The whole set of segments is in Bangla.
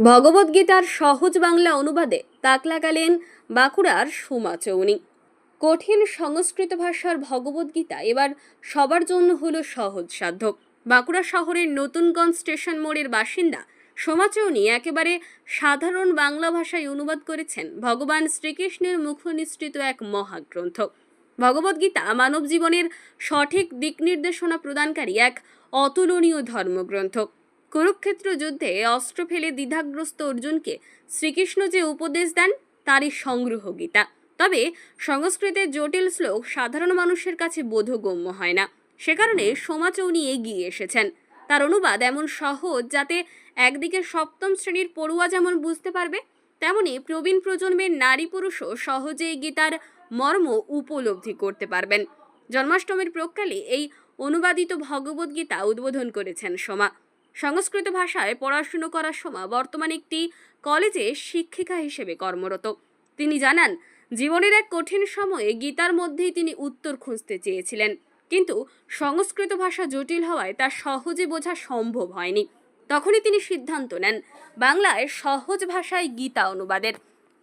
ভগবদ্গীতার সহজ বাংলা অনুবাদে তাক লাগালেন বাঁকুড়ার সোমা চৌনি। কঠিন সংস্কৃত ভাষার ভগবদ্গীতা এবার সবার জন্য হলো সহজসাধ্য বাঁকুড়া শহরের নতুনগঞ্জ স্টেশন মোড়ের বাসিন্দা সোমা চৌনি একেবারে সাধারণ বাংলা ভাষায় অনুবাদ করেছেন ভগবান শ্রীকৃষ্ণের মুখ নিঃসৃত এক মহাগ্রন্থ। ভগবদ্গীতা মানব জীবনের সঠিক দিক নির্দেশনা প্রদানকারী এক অতুলনীয় ধর্মগ্রন্থ। কুরুক্ষেত্র যুদ্ধে অস্ত্র ফেলে দ্বিধাগ্রস্ত অর্জুনকে শ্রীকৃষ্ণ যে উপদেশ দেন, তারই সংগ্রহ গীতা তবে সংস্কৃতের জটিল শ্লোক সাধারণ মানুষের কাছে বোধগম্য হয় না। সে কারণে সোমাচৌনি এগিয়ে এসেছেন। তার অনুবাদ এমন সহজ যাতে একদিকে সপ্তম শ্রেণির পড়ুয়া যেমন বুঝতে পারবে, তেমনি প্রবীণ প্রজন্মের নারী পুরুষও সহজেই গীতার মর্ম উপলব্ধি করতে পারবেন। জন্মাষ্টমীর প্রকালে এই অনুবাদিত ভগবদ্গীতা উদ্বোধন করেছেন সোমা। সংস্কৃত ভাষায় পড়াশুনো করার সময় বর্তমানে একটি কলেজে শিক্ষিকা হিসেবে কর্মরত। তিনি জানান, জীবনের এক কঠিন সময়ে গীতার মধ্যেই তিনি উত্তর খুঁজতে চেয়েছিলেন। কিন্তু সংস্কৃত ভাষা জটিল হওয়ায় তা সহজে বোঝা সম্ভব হয়নি। তখনই তিনি সিদ্ধান্ত নেন, বাংলায় সহজ ভাষায় গীতা অনুবাদের।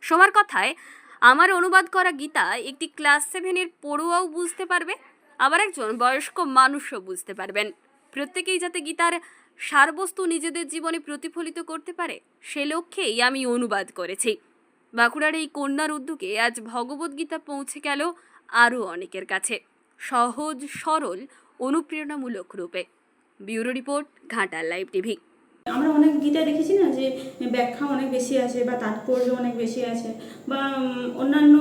সোমার কথায়, আমার অনুবাদ করা গীতা একটি ক্লাস সেভেনের পড়ুয়াও বুঝতে পারবে, আবার একজন বয়স্ক মানুষও বুঝতে পারবেন। প্রত্যেকেই যাতে গীতার সারবস্তু নিজেদের জীবনে প্রতিফলিত করতে পারে, সে লক্ষ্যেই আমি অনুবাদ করেছি। বাঁকুড়ার এই কন্যার উদ্যোগে আজ ভগবদ্গীতা পৌঁছে গেল আরও অনেকের কাছে। সহজ, সরল, অনুপ্রেরণামূলক রূপে। Bureau report, Ghatal live TV. আমরা অনেক গীতা দেখেছি না যে ব্যাখ্যা অনেক বেশি আছে বা তাৎপর্য অনেক বেশি আছে বা অন্যান্য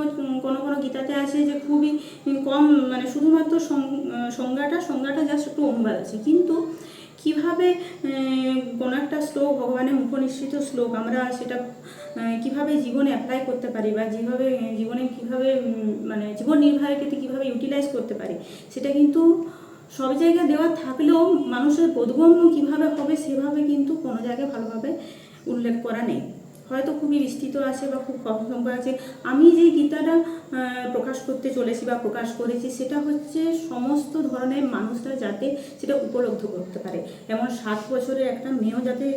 কোনো কোনো গীতাতে আছে যে খুবই কম মানে শুধুমাত্র সংজ্ঞাটা সংজ্ঞাটা জাস্ট একটু অনুবাদ আছে। কিন্তু কীভাবে কোনো একটা শ্লোক, ভগবানের মুখনিশ্চিত শ্লোক আমরা সেটা কীভাবে জীবনে অ্যাপ্লাই করতে পারি বা যেভাবে, জীবনে কীভাবে মানে জীবন নির্বাহের ক্ষেত্রে কীভাবে ইউটিলাইজ করতে পারি, সেটা কিন্তু সব জায়গায় দেওয়া থাকলেও মানুষের বোধগম্য কীভাবে হবে সেভাবে কিন্তু কোনো জায়গায় ভালোভাবে উল্লেখ করা নেই। হয়তো খুবই বিস্তৃত আছে বা খুব কম সংখ্যা আছে। আমি যে গীতাটা প্রকাশ করতে চলেছি বা প্রকাশ করেছি, সেটা হচ্ছে সমস্ত ধরনের মানুষরা যাতে সেটা উপলব্ধ করতে পারে। যেমন সাত বছরের একটা মেয়েও যাতে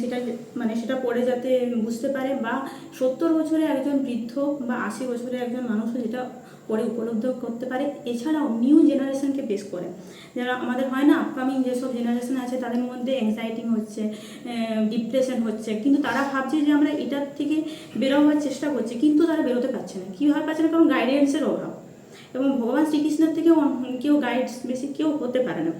সেটা মানে সেটা পড়ে যাতে বুঝতে পারে বা সত্তর বছরে একজন বৃদ্ধ বা আশি বছরে একজন মানুষও যেটা পড়ে উপলব্ধ করতে পারে। এছাড়াও নিউ জেনারেশনকে বেস করে। যারা, আমাদের হয় না আপকামিং যেসব জেনারেশন আছে, তাদের মধ্যে অ্যাংজাইটি হচ্ছে ডিপ্রেশন হচ্ছে। কিন্তু তারা ভাবছে যে আমরা এটার থেকে বেরোবার চেষ্টা করছি, কিন্তু তারা বেরোতে পারছে না। কীভাবে পাচ্ছে না? কারণ গাইডেন্সের অভাব। এবং ভগবান শ্রীকৃষ্ণের থেকেও কেউ গাইডস বেশি কেউ হতে পারে না।